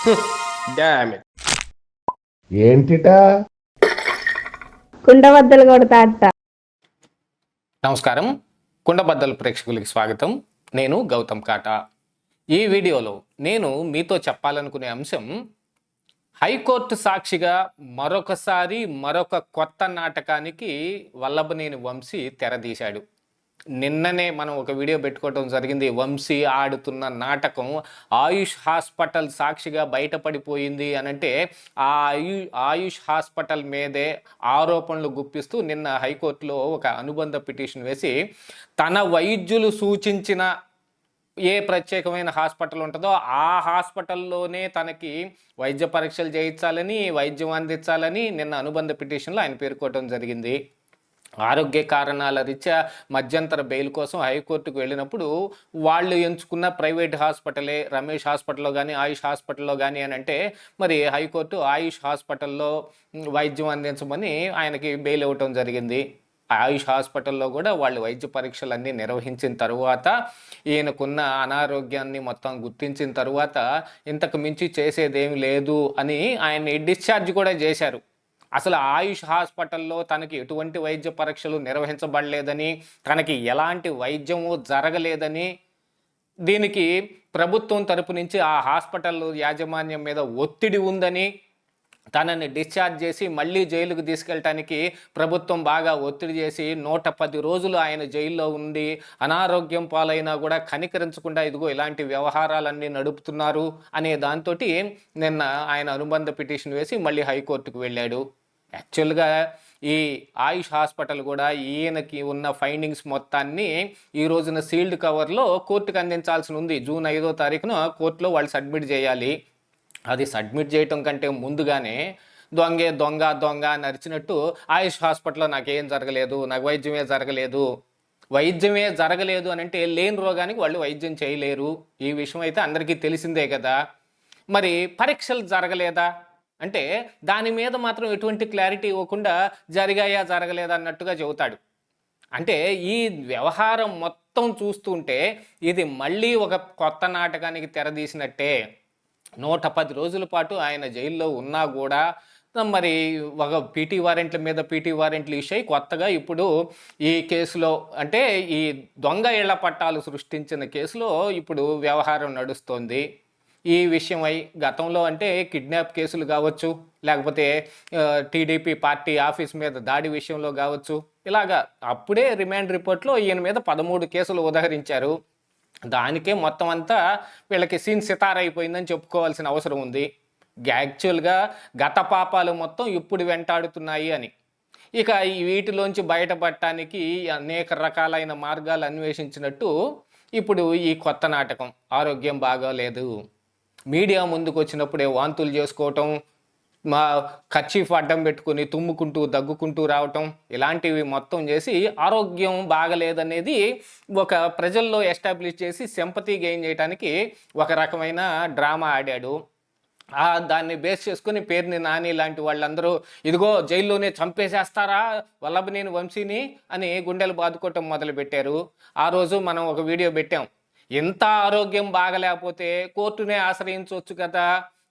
ఏంటిటా? కుండబద్దలు కొడతా అట్ట నమస్కారం. కుండబద్దల ప్రేక్షకులకి స్వాగతం. నేను గౌతమ్ కాటా. ఈ వీడియోలో నేను మీతో చెప్పాలనుకునే అంశం హైకోర్టు సాక్షిగా మరొకసారి మరొక కొత్త నాటకానికి వల్లభనేని వంశీ తెరదీశాడు. నిన్ననే మనం ఒక వీడియో పెట్టుకోవడం జరిగింది. వంశీ ఆడుతున్న నాటకం ఆయుష్ హాస్పిటల్ సాక్షిగా బయటపడిపోయింది అనంటే ఆ ఆయు ఆయుష్ హాస్పిటల్ మీదే ఆరోపణలు గుప్పిస్తూ నిన్న హైకోర్టులో ఒక అనుబంధ పిటిషన్ వేసి తన వైద్యులు సూచించిన ఏ ప్రత్యేకమైన హాస్పిటల్ ఉంటుందో ఆ హాస్పిటల్లోనే తనకి వైద్య పరీక్షలు చేయించాలని వైద్యం అందించాలని నిన్న అనుబంధ పిటిషన్లో ఆయన పేర్కోవడం జరిగింది. ఆరోగ్య కారణాల రీత్యా మధ్యంతర బెయిల్ కోసం హైకోర్టుకు వెళ్ళినప్పుడు వాళ్ళు ఎంచుకున్న ప్రైవేట్ హాస్పిటలే రమేష్ హాస్పిటల్లో కానీ ఆయుష్ హాస్పిటల్లో కానీ అని అంటే మరి హైకోర్టు ఆయుష్ హాస్పిటల్లో వైద్యం అందించమని ఆయనకి బెయిల్ ఇవ్వటం జరిగింది. ఆయుష్ హాస్పిటల్లో కూడా వాళ్ళు వైద్య పరీక్షలన్నీ నిర్వహించిన తరువాత ఈయనకున్న అనారోగ్యాన్ని మొత్తం గుర్తించిన తర్వాత ఇంతకు మించి చేసేదేమి లేదు అని ఆయన్ని డిశ్చార్జ్ కూడా చేశారు. అసలు ఆయుష్ హాస్పిటల్లో తనకి ఎటువంటి వైద్య పరీక్షలు నిర్వహించబడలేదని తనకి ఎలాంటి వైద్యము జరగలేదని దీనికి ప్రభుత్వం తరపు నుంచి ఆ హాస్పిటల్ యాజమాన్యం మీద ఒత్తిడి ఉందని తనని డిశ్చార్జ్ చేసి మళ్ళీ జైలుకు తీసుకెళ్ళటానికి ప్రభుత్వం బాగా ఒత్తిడి చేసి నూట పది రోజులు ఆయన జైల్లో ఉండి అనారోగ్యం పాలైనా కూడా కనికరించకుండా ఇదిగో ఇలాంటి వ్యవహారాలన్నీ నడుపుతున్నారు అనే దాంతో నిన్న ఆయన అనుబంధ పిటిషన్ వేసి మళ్ళీ హైకోర్టుకు వెళ్ళాడు. యాక్చువల్గా ఈ ఆయుష్ హాస్పిటల్ కూడా ఈయనకి ఉన్న ఫైండింగ్స్ మొత్తాన్ని ఈ రోజున సీల్డ్ కవర్లో కోర్టుకు అందించాల్సి ఉంది. జూన్ ఐదో తారీఖున కోర్టులో వాళ్ళు సబ్మిట్ చేయాలి. అది సబ్మిట్ చేయటం కంటే ముందుగానే దొంగే దొంగ దొంగ అని అరిచినట్టు ఆయుష్ హాస్పిటల్లో నాకేం జరగలేదు నాకు వైద్యమే జరగలేదు. వైద్యమే జరగలేదు అని అంటే లేని రోగానికి వాళ్ళు వైద్యం చేయలేరు. ఈ విషయం అయితే అందరికీ తెలిసిందే కదా. మరి పరీక్షలు జరగలేదా? అంటే దాని మీద మాత్రం ఎటువంటి క్లారిటీ ఇవ్వకుండా జరిగాయా జరగలేదా అన్నట్టుగా చెబుతాడు. అంటే ఈ వ్యవహారం మొత్తం చూస్తుంటే ఇది మళ్ళీ ఒక కొత్త నాటకానికి తెరదీసినట్టే. నూట పది రోజుల పాటు ఆయన జైల్లో ఉన్నా కూడా మరి ఒక పీటీ వారెంట్ల మీద పీటీ వారెంట్లు ఇష్యూ కొత్తగా ఇప్పుడు ఈ కేసులో అంటే ఈ దొంగ ఇళ్ళ పట్టాలు సృష్టించిన కేసులో ఇప్పుడు వ్యవహారం నడుస్తోంది. ఈ విషయమై గతంలో అంటే కిడ్నాప్ కేసులు కావచ్చు లేకపోతే టీడీపీ పార్టీ ఆఫీస్ మీద దాడి విషయంలో కావచ్చు ఇలాగా అప్పుడే రిమాండ్ రిపోర్ట్లో ఈయన మీద పదమూడు కేసులు ఉదహరించారు. దానికే మొత్తం అంతా వీళ్ళకి సీన్ సితారైపోయిందని చెప్పుకోవాల్సిన అవసరం ఉంది. యాక్చువల్గా గత పాపాలు మొత్తం ఇప్పుడు వెంటాడుతున్నాయి అని. ఇక ఈ వీటిలోంచి బయటపడటానికి అనేక రకాలైన మార్గాలు అన్వేషించినట్టు ఇప్పుడు ఈ కొత్త నాటకం ఆరోగ్యం బాగాలేదు. మీడియా ముందుకు వచ్చినప్పుడే వాంతులు చేసుకోవటం మా కర్చీఫ్ అడ్డం పెట్టుకుని తుమ్ముకుంటూ దగ్గుకుంటూ రావటం ఇలాంటివి మొత్తం చేసి ఆరోగ్యం బాగలేదనేది ఒక ప్రజల్లో ఎస్టాబ్లిష్ చేసి సెంపతి గెయిన్ చేయడానికి ఒక రకమైన డ్రామా ఆడాడు. దాన్ని బేస్ చేసుకుని పేరుని నాని లాంటి వాళ్ళందరూ ఇదిగో జైల్లోనే చంపేసేస్తారా వల్లభనేని వంశీని? అని గుండెలు బాదుకోవటం మొదలుపెట్టారు. ఆ రోజు మనం ఒక వీడియో పెట్టాం. ఎంత ఆరోగ్యం బాగలేకపోతే కోర్టునే ఆశ్రయించవచ్చు కదా?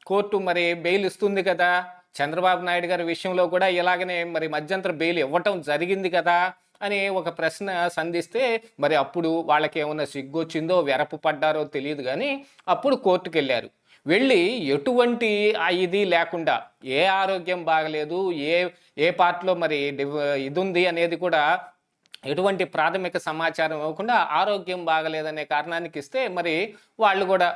కోర్టు మరి బెయిల్ ఇస్తుంది కదా? చంద్రబాబు నాయుడు గారి విషయంలో కూడా ఇలాగనే మరి మధ్యంతర బెయిల్ ఇవ్వటం జరిగింది కదా? అని ఒక ప్రశ్న సంధిస్తే మరి అప్పుడు వాళ్ళకి ఏమైనా సిగ్గు వచ్చిందో వెరపు పడ్డారో తెలియదు కానీ అప్పుడు కోర్టుకు వెళ్ళారు వెళ్ళి ఎటువంటి ఆ ఇది లేకుండా ఏ ఆరోగ్యం బాగలేదు ఏ ఏ పార్ట్లో మరి ఇది ఉంది అనేది కూడా ఎటువంటి ప్రాథమిక సమాచారం ఇవ్వకుండా ఆరోగ్యం బాగలేదనే కారణానికి ఇస్తే మరి వాళ్ళు కూడా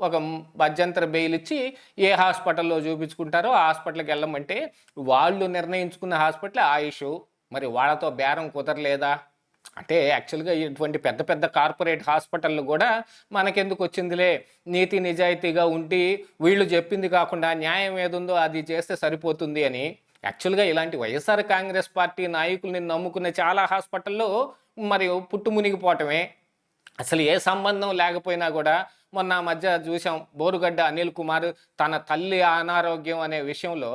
ఒక మధ్యంతర బెయిల్ ఇచ్చి ఏ హాస్పిటల్లో చూపించుకుంటారో ఆ హాస్పిటల్కి వెళ్ళమంటే వాళ్ళు నిర్ణయించుకున్న హాస్పిటల్ ఆయుష్ మరి వాళ్ళతో బేరం కుదరలేదా? అంటే యాక్చువల్గా ఇటువంటి పెద్ద పెద్ద కార్పొరేట్ హాస్పిటళ్ళు కూడా మనకెందుకు వచ్చిందిలే? నీతి నిజాయితీగా ఉండి వీళ్ళు చెప్పింది కాకుండా న్యాయం ఏదుందో అది చేస్తే సరిపోతుంది అని యాక్చువల్గా ఇలాంటి వైఎస్ఆర్ కాంగ్రెస్ పార్టీ నాయకుల్ని నమ్ముకునే చాలా హాస్పిటల్లో మరి పుట్టు మునిగిపోవటమే అసలు ఏ సంబంధం లేకపోయినా కూడా మొన్న మధ్య చూసాం బోరుగడ్డ అనిల్ కుమార్ తన తల్లి అనారోగ్యం అనే విషయంలో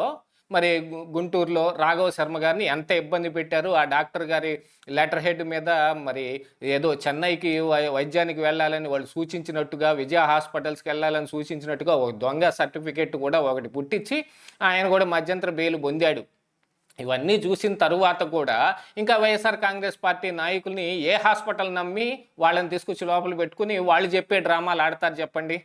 మరి గుంటూరులో రాఘవ శర్మ గారిని ఎంత ఇబ్బంది పెట్టారు? ఆ డాక్టర్ గారి లెటర్ హెడ్ మీద మరి ఏదో చెన్నైకి వై- వైద్యానికి వెళ్ళాలని వాళ్ళు సూచించినట్టుగా విజయ హాస్పిటల్స్కి వెళ్ళాలని సూచించినట్టుగా ఒక దొంగ సర్టిఫికేట్ కూడా ఒకటి పుట్టించి ఆయన కూడా మధ్యంతర బెయిల్ పొందాడు. ఇవన్నీ చూసిన తరువాత కూడా ఇంకా వైఎస్ఆర్ కాంగ్రెస్ పార్టీ నాయకుల్ని ఏ హాస్పిటల్ నమ్మి వాళ్ళని తీసుకొచ్చి లోపల పెట్టుకుని వాళ్ళు చెప్పే డ్రామాలు ఆడతారు చెప్పండి?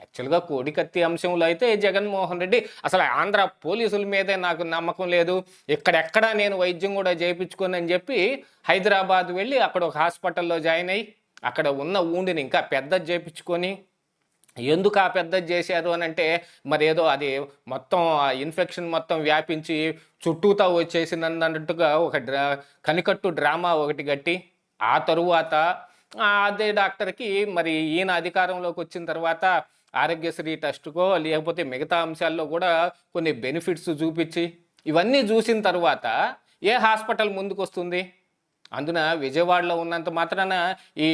యాక్చువల్గా కోడికత్తి అంశంలో అయితే జగన్మోహన్ రెడ్డి అసలు ఆంధ్ర పోలీసుల మీదే నాకు నమ్మకం లేదు. ఎక్కడెక్కడ నేను వైద్యం కూడా చేయించుకోనని చెప్పి హైదరాబాద్ వెళ్ళి అక్కడ ఒక హాస్పిటల్లో జాయిన్ అయ్యి అక్కడ ఉన్న ఊండిని ఇంకా పెద్దది చేయించుకొని ఎందుకు ఆ పెద్దది చేశారు అని అంటే మరి ఏదో అది మొత్తం ఆ ఇన్ఫెక్షన్ మొత్తం వ్యాపించి చుట్టూతా వచ్చేసింది అన్నట్టుగా ఒక డ్రా కనికట్టు డ్రామా ఒకటి గట్టి ఆ తరువాత అదే డాక్టర్కి మరి ఈయన అధికారంలోకి వచ్చిన తర్వాత ఆరోగ్యశ్రీ టెస్ట్కో లేకపోతే మిగతా అంశాల్లో కూడా కొన్ని బెనిఫిట్స్ చూపించి ఇవన్నీ చూసిన తర్వాత ఏ హాస్పిటల్ ముందుకు వస్తుంది అందున విజయవాడలో ఉన్నంత మాత్రాన ఈ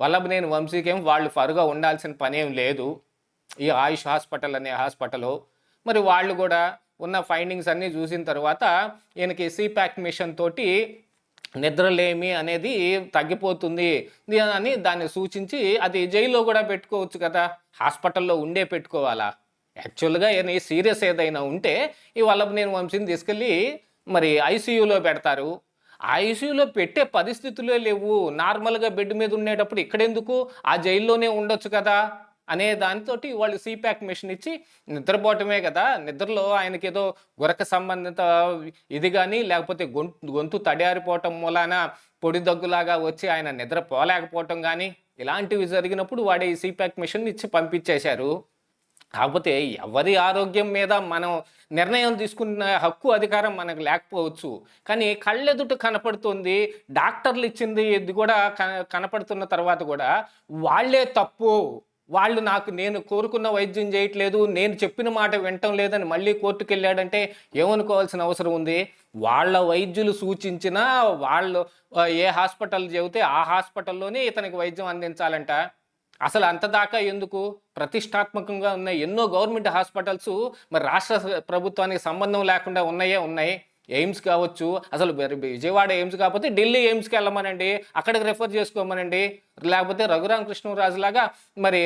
వల్లభనేని వంశీకేం వాళ్ళు ఫరుగా ఉండాల్సిన పనేం లేదు. ఈ ఆయుష్ హాస్పిటల్ అనే హాస్పిటల్. మరి వాళ్ళు కూడా ఉన్న ఫైండింగ్స్ అన్నీ చూసిన తర్వాత ఈయనకి సిప్యాక్ మిషన్ తోటి నిద్రలేమి అనేది తగ్గిపోతుంది అని దాన్ని సూచించి అది జైల్లో కూడా పెట్టుకోవచ్చు కదా. హాస్పిటల్లో ఉండే పెట్టుకోవాలా? యాక్చువల్గా ఈయన సీరియస్ ఏదైనా ఉంటే ఈ వల్లభనేని వంశీని తీసుకెళ్ళి మరి ఐసీయూలో పెడతారు. ఐసీయూలో పెట్టే పరిస్థితులే లేవు. నార్మల్గా బెడ్ మీద ఉండేటప్పుడు ఇక్కడెందుకు? ఆ జైల్లోనే ఉండొచ్చు కదా. అనే దానితోటి వాళ్ళు సీప్యాక్ మిషన్ ఇచ్చి నిద్రపోవటమే కదా నిద్రలో ఆయనకి ఏదో గురక సంబంధిత ఇది కానీ లేకపోతే గొంతు గొంతు తడియారిపోవటం మూలాన పొడి దగ్గులాగా వచ్చి ఆయన నిద్ర పోలేకపోవటం కానీ ఇలాంటివి జరిగినప్పుడు వాడే ఈ సీప్యాక్ మిషన్ ఇచ్చి పంపించేశారు. కాకపోతే ఎవరి ఆరోగ్యం మీద మనం నిర్ణయం తీసుకున్న హక్కు అధికారం మనకు లేకపోవచ్చు. కానీ కళ్ళెదుట కనపడుతుంది డాక్టర్లు ఇచ్చింది ఇది కూడా కనపడుతున్న తర్వాత కూడా వాళ్ళే తప్పు. వాళ్ళు నాకు నేను కోరుకున్న వైద్యం చేయట్లేదు నేను చెప్పిన మాట వినటం లేదని మళ్ళీ కోర్టుకు వెళ్ళాడంటే ఏమనుకోవాల్సిన అవసరం ఉంది? వాళ్ళ వైద్యులు సూచించిన వాళ్ళు ఏ హాస్పిటల్ చెబితే ఆ హాస్పిటల్లోనే ఇతనికి వైద్యం అందించాలంట. అసలు అంత దాకా ఎందుకు? ప్రతిష్టాత్మకంగా ఉన్న ఎన్నో గవర్నమెంట్ హాస్పిటల్స్ మరి రాష్ట్ర ప్రభుత్వానికి సంబంధం లేకుండా ఉన్నాయే ఉన్నాయి. ఎయిమ్స్ కావచ్చు అసలు విజయవాడ ఎయిమ్స్ కాకపోతే ఢిల్లీ ఎయిమ్స్కి వెళ్ళమనండి అక్కడికి రెఫర్ చేసుకోమనండి. లేకపోతే రఘురామ కృష్ణరాజు లాగా మరి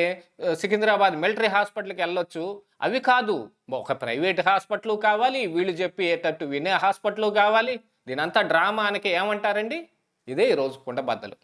సికింద్రాబాద్ మిలిటరీ హాస్పిటల్కి వెళ్ళొచ్చు. అవి కాదు ఒక ప్రైవేట్ హాస్పిటల్ కావాలి వీళ్ళు చెప్పేటట్టు వినే హాస్పిటల్ కావాలి. దీనంతా డ్రామా అనకి ఏమంటారండి? ఇదే ఈరోజు కుండబద్దలు.